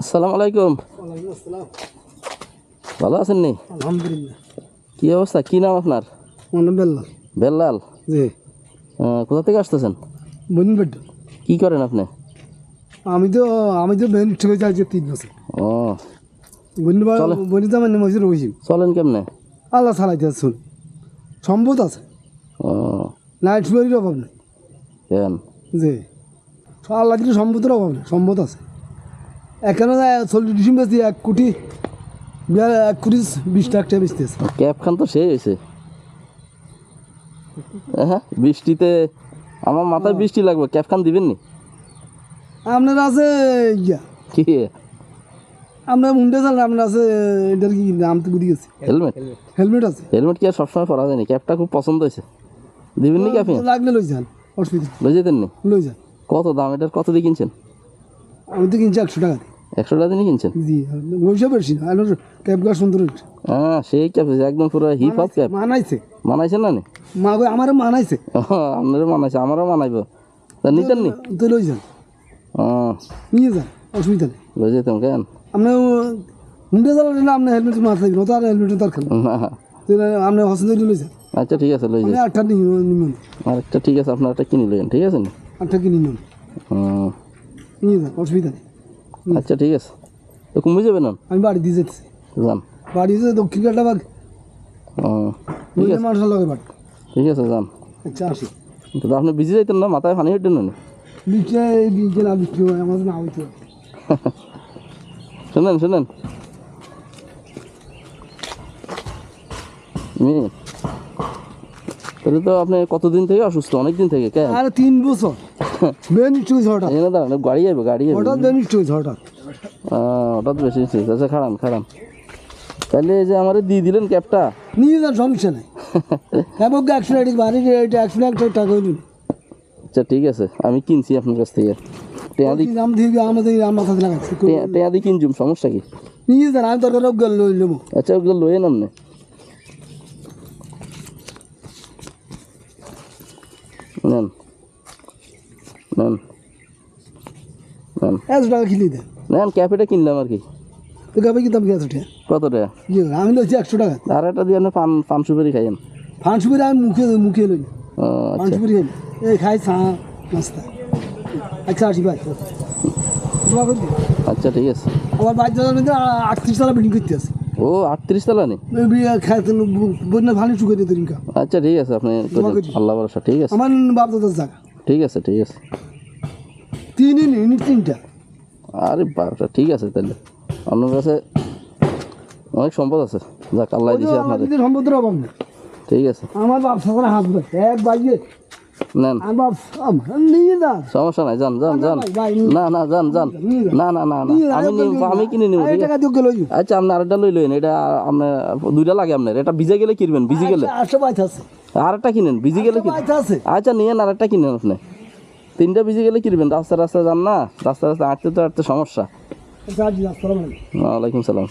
আসসালামু আলাইকুম। ভালো আছেন নি? আলহামদুলিল্লাহ। কি অবস্থা? কি নাম আপনার? মনে বেল্লাল। বেল্লাল? জি। কোথা থেকে আসতেছেন? বনিন বেড কি করেন আপনি? আমি তো আমি তো বেন ঠিক আছে তিন বছর। ও। বনি চলো। বনি তো মানে মসজিদ রয়েছি চলেন কেমনে? আল্লাহ চালাইতে শুন সম্পদ আছে। ও। নাইট শুয়ারির অভাব নেই। কেন? জি। আল্লাহ দিলে সম্পদের অভাব নেই। সম্পদ আছে। এখানে চল্লিশ ডিসেম্বর দিয়ে এক কোটি এক কোটি বিশ লাখ টাকা বেচতেছে। ক্যাব খান তো সেই হয়েছে। হ্যাঁ বৃষ্টিতে আমার মাথায় বৃষ্টি লাগবে ক্যাব খান দিবেন নি? আপনার আছে ইয়া। কি? আপনার মুন্ডে চাল আপনার আছে এটার কি নাম তো বুঝে গেছি। হেলমেট? হেলমেট আছে। হেলমেট কি আর সবসময় পরা যায়নি ক্যাবটা খুব পছন্দ হয়েছে। দিবেন নি কি আপনি তো লাগলে লই যান অসুবিধা। লই যেতেন নি? লই যান। কত দাম? এটার কত দিয়ে কিনছেন? আমি তো কিনছি একশো টাকা দিয়ে। একশো টাকা দিয়ে কিনছেন? জি ওইসব বেশি না আর ক্যাব গাছ সুন্দর। হ্যাঁ সেই ক্যাব একদম পুরো হিপ হপ ক্যাব। মানাইছে। মানাইছেন না নি? মা গো আমার মানাইছে। আপনারও মানাইছে আমারও মানাইব। তা নিতেন নি? তো লই যান। নিয়ে যান অসুবিধা নেই। লই যেতাম কেন? আপনি মুন্ডে চালালে আপনার হেলমেট মাথায় দিন তো আর হেলমেটের দরকার না। আপনি হসপিটাল লই যান। আচ্ছা ঠিক আছে লই আপনি যাই আটটা নিবেন আরেকটা ঠিক আছে আপনার একটা কিনে লইন ঠিক আছে নি? আটটা কিনে নিন। নিয়ে যান অসুবিধা নেই। আচ্ছা ঠিক আছে। তো কমে যাবে না? আমি বাড়ি দিয়ে যেতেছি। যান। বাড়ি যেতে দক্ষিণ কাটা বাগ ও, ঠিক আছে। মানুষের লগে বাড়ি। ঠিক আছে যান। আচ্ছা আসি। তো আপনি বিজি যাইতেন না? মাথায় পানি হইতেন না বিকে বিকে না হয় আমাদের না হইতে। শুনেন শুনেন। মেয়ে তাহলে তো আপনি কতদিন থেকে অসুস্থ? অনেক দিন থেকে কেন আরে তিন বছর। হঠাৎ। এনে দাঁড়ান গাড়ি যাবে গাড়ি যাবে হঠাৎ বেশি। আচ্ছা তাহলে এই যে আমার দিয়ে দিলেন ক্যাবটা? নিয়ে যান সমস্যা নেই। এবং একশো টাকা বাড়ি একশো আচ্ছা ঠিক আছে। আমি কিনছি আপনার কাছ থেকে। দাম দিয়ে আমাদের আমার লাগাচ্ছে। সমস্যা কি? নিয়ে যান আমি দরকার লই নেব। আচ্ছা ওগুলো নামনে নেন। নেন। নেন। একশো টাকা কিনে দেন নেন ক্যাফেটা কিনলাম আর কি। তো গাবে কি দাম গেছে ওটা কত টাকা আমি লইছি একশো টাকা। আর একটা দিয়ে আপনি পান পান সুপারি খাইয়েন। পাঁচ সুপারি আমি মুখে মুখে লই আচ্ছা। সুপারি খাই এই খাই চা নাস্তা। আচ্ছা আসি ভাই। আচ্ছা ঠিক আছে। আমার বাইক চালার মধ্যে আটত্রিশ তালা বিল্ডিং করতে আছে। ও আটত্রিশ তালা নি খাইতে বন্যা ভালো চুকে দিতে আচ্ছা ঠিক আছে আপনি আল্লাহ ভরসা ঠিক আছে। আমার বাপ দাদার জায়গা। ঠিক আছে ঠিক আছে। তিন ইউনিট তিনটা। আরে বারোটা ঠিক আছে তাহলে। আপনার কাছে অনেক সম্পদ আছে। যাক আল্লাহ দিছে আপনাদের। আমাদের সম্পদের অভাব নেই ঠিক আছে। আমার বাপ সাথে হাত এক বাইকে নেন। সমস্যা নাই যান যান যান। না না যান যান। না না না না। আমি আমি কিনে নিব আচ্ছা আপনি আরেকটা লই লইন এটা আপনার দুইটা লাগে আপনার। এটা ভিজে গেলে কিনবেন ভিজে গেলে। বাইক আরেকটা কিনেন ভিজে গেলে আচ্ছা নিয়েন আরেকটা কিনেন আপনি। তিনটা ভিজে গেলে কিনবেন। রাস্তা রাস্তা যান না। রাস্তা রাস্তা হাঁটতে তো হাঁটতে সমস্যা। আচ্ছা ওয়ালাইকুম সালাম।